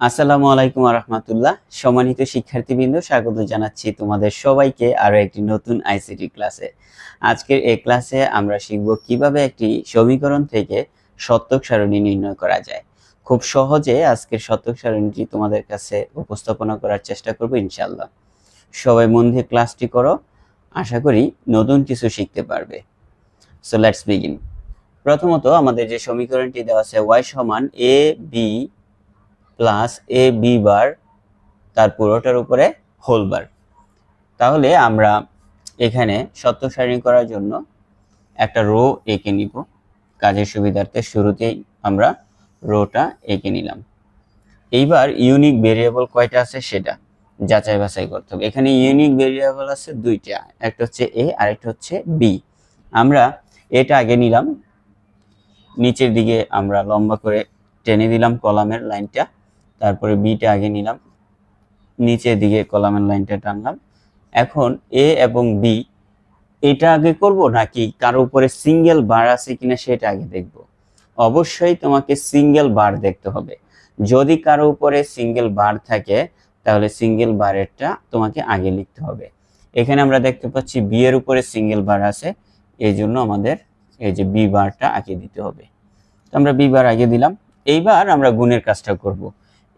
আসসালামু আলাইকুম রহমতুল্লাহ সম্মানিত শিক্ষার্থীবৃন্দ, স্বাগত জানাচ্ছি তোমাদের সবাইকে আরও একটি নতুন আইসিটি ক্লাসে। আজকের এই ক্লাসে আমরা শিখব কীভাবে একটি সমীকরণ থেকে শতক সারণী নির্ণয় করা যায়। খুব সহজে আজকের শতক সারণীটি তোমাদের কাছে উপস্থাপনা করার চেষ্টা করব ইনশাল্লাহ সবাই মন দিয়ে ক্লাসটি করো, আশা করি নতুন কিছু শিখতে পারবে। সো লেটস বিগিন প্রথমত আমাদের যে সমীকরণটি দেওয়া আছে ওয়াই সমান A B plus A B bar তার পুরোটার উপরে হোল বার তাহলে আমরা এখানে সত্য সারণী করার জন্য একটা রো এঁকে নিব। কাজের সুবিধার্থে শুরুতেই আমরা রোটা এঁকে নিলাম। এইবার ইউনিক ভেরিয়েবল কয়টা আছে সেটা যাচাই বাছাই করতে হবে। এখানে ইউনিক ভেরিয়েবল আছে দুইটা, একটা হচ্ছে এ আর একটা হচ্ছে বি আমরা এটা আগে নিলাম। নিচের দিকে আমরা লম্বা করে টেনে দিলাম কলামের লাইনটা। তারপরে বিটা আগে নিলাম। নিচের দিকে কলামের লাইনটা টানলাম। এখন এ এবং বি এটা আগে করব নাকি কারও উপরে সিঙ্গেল বার আছে কিনা সেটা আগে দেখব? অবশ্যই তোমাকে সিঙ্গেল বার দেখতে হবে। যদি কারও উপরে সিঙ্গেল বার থাকে, তাহলে সিঙ্গেল বারেরটা তোমাকে আগে লিখতে হবে। এখানে আমরা দেখতে পাচ্ছি বি এর উপরে সিঙ্গেল বার আছে, এই জন্য আমাদের এই যে বি বারটা আগে দিতে হবে। তো আমরা বি বার আগে দিলাম। এইবার আমরা গুণের কাজটা করব।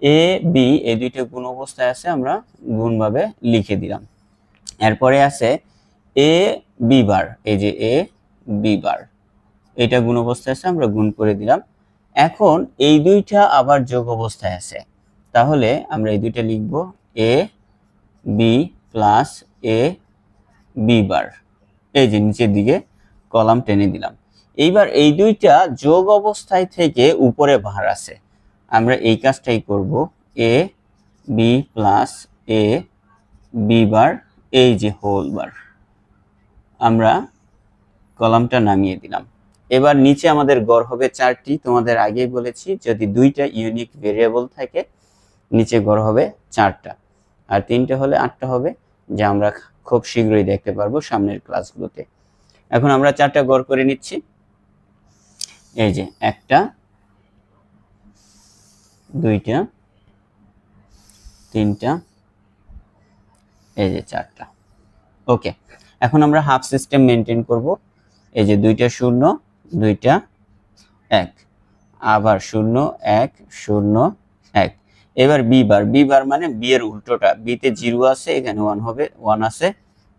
এ বি এই দুইটা গুণ অবস্থায় আছে, আমরা গুণভাবে লিখে দিলাম। এরপরে আছে এ বি বার, এই যে এ বি বার, এটা গুণ অবস্থায় আছে, আমরা গুণ করে দিলাম। এখন এই দুইটা আবার যোগ অবস্থায় আছে, তাহলে আমরা এই দুইটা লিখব A B plus A B bar, এই যে নিচের দিকে কলাম টেনে দিলাম। এইবার এই দুইটা যোগ অবস্থায় থেকে উপরে ভার আছে আমরা এই কাজটাই করব A B plus A B bar এই যে হোল বার আমরা কলামটা নামিয়ে দিলাম। এবার নিচে আমাদের গড় হবে চারটি। তোমাদের আগেই বলেছি, যদি দুইটা ইউনিক ভেরিয়েবল থাকে, নিচে গড় হবে চারটা। আর তিনটে হলে আটটা হবে, যা আমরা খুব শীঘ্রই দেখতে পারব সামনের ক্লাসগুলোতে এখন আমরা চারটা গড় করে নিচ্ছি। এই যে একটা দুইটা, তিনটা, এই যে চারটা। ওকে, এখন আমরা হাফ সিস্টেম মেনটেন করব। এই যে দুইটা শূন্য, দুইটা এক। আবার শূন্য, এক শূন্য, এক। এবার বি বার বি বার মানে বি এর উল্টোটা। বিতে জিরো আছে, এখানে ওয়ান হবে ওয়ান আছে,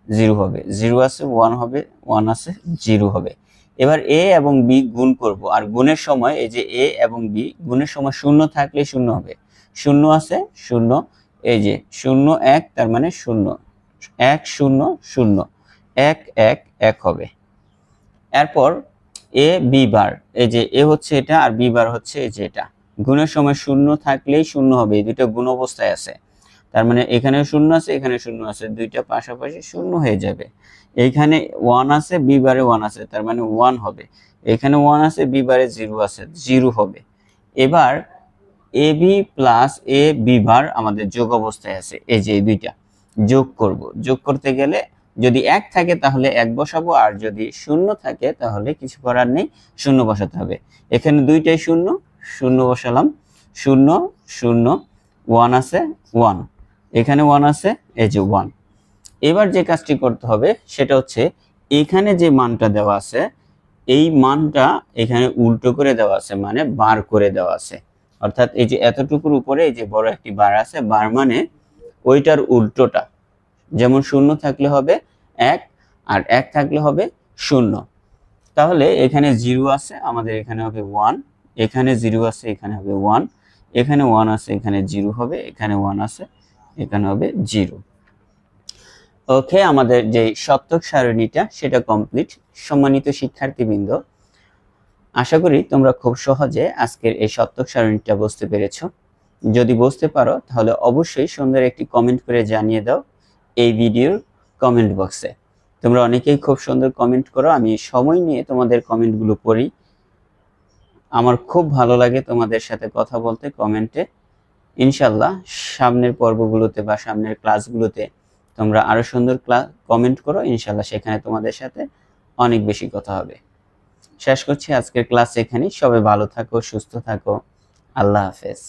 জিরো হবে। জিরো আছে ওয়ান হবে ওয়ান আছে, জিরো হবে। এবার এ এবং বি গুণ করব। আর গুণের সময় এই যে এ এবং বি, গুণের সময় শূন্য থাকলে শূন্য হবে। শূন্য আছে, শূন্য, এই যে শূন্য এক, তার মানে শূন্য। এক, শূন্য শূন্য। এক এক এক হবে। এরপর এ, বি বার। এই যে এ হচ্ছে এটা আর বি বার হচ্ছে এই যে এটা। গুণের সময় শূন্য থাকলেই শূন্য হবে। এই দুটো গুণ অবস্থায় আছে। তার মানে এখানে শূন্য আছে, এখানে শূন্য আছে, দুইটা পাশাপাশি শূন্য হয়ে যাবে। এইখানে ওয়ান আছে বি বারে ওয়ান আছে, তার মানে ওয়ান হবে। এখানে ওয়ান আছে বি বারে জিরো আছে জিরো হবে। এবার A B plus A B bar আমাদের যোগ অবস্থায় আছে, এই যে দুইটা। যোগ করব। যোগ করতে গেলে যদি এক থাকে তাহলে এক বসাবো, আর যদি শূন্য থাকে তাহলে কিছু করার নেই, শূন্য বসাতে হবে। এখানে দুইটাই শূন্য শূন্য বসালাম। শূন্য শূন্য ওয়ান আছে ওয়ান এখানে ওয়ান আছে, এই যে ওয়ান এবার যে কাজটি করতে হবে, সেটা হচ্ছে এখানে যে মানটা দেওয়া আছে, এই মানটা এখানে উল্টো করে দেওয়া আছে মানে বার করে দেওয়া আছে। অর্থাৎ এই যে এতটুকুর উপরে এই যে বড় একটি বার আছে, বার মানে ওইটার উল্টোটা। যেমন শূন্য থাকলে হবে এক, আর এক থাকলে হবে শূন্য। তাহলে এখানে জিরো আছে, আমাদের এখানে হবে ওয়ান এখানে জিরো আছে, এখানে হবে ওয়ান এখানে ওয়ান আছে, এখানে জিরো হবে, এখানে ওয়ান আছে। এখানে হবে জিরো। ওকে, আমাদের যে সত্যক সারণীটা, সেটা কমপ্লিট সম্মানিত শিক্ষার্থীবৃন্দ, আশা করি তোমরা খুব সহজে আজকের এই সত্যক সারণীটা বুঝতে পেরেছ। যদি বুঝতে পারো, তাহলে অবশ্যই সুন্দর একটি কমেন্ট করে জানিয়ে দাও এই ভিডিওর কমেন্ট বক্সে তোমরা অনেকেই খুব সুন্দর কমেন্ট করো, আমি সময় নিয়ে তোমাদের কমেন্টগুলো পড়ি। আমার খুব ভালো লাগে তোমাদের সাথে কথা বলতে কমেন্টে ইনশাল্লাহ সামনের পর্বগুলোতে বা সামনের ক্লাসগুলোতে তোমরা আরও সুন্দর ক্লাস কমেন্ট করো ইনশাল্লাহ সেখানে তোমাদের সাথে অনেক বেশি কথা হবে। শেষ করছি আজকের ক্লাস এখানেই। সবাই ভালো থাকো, সুস্থ থাকো। আল্লাহ হাফেজ।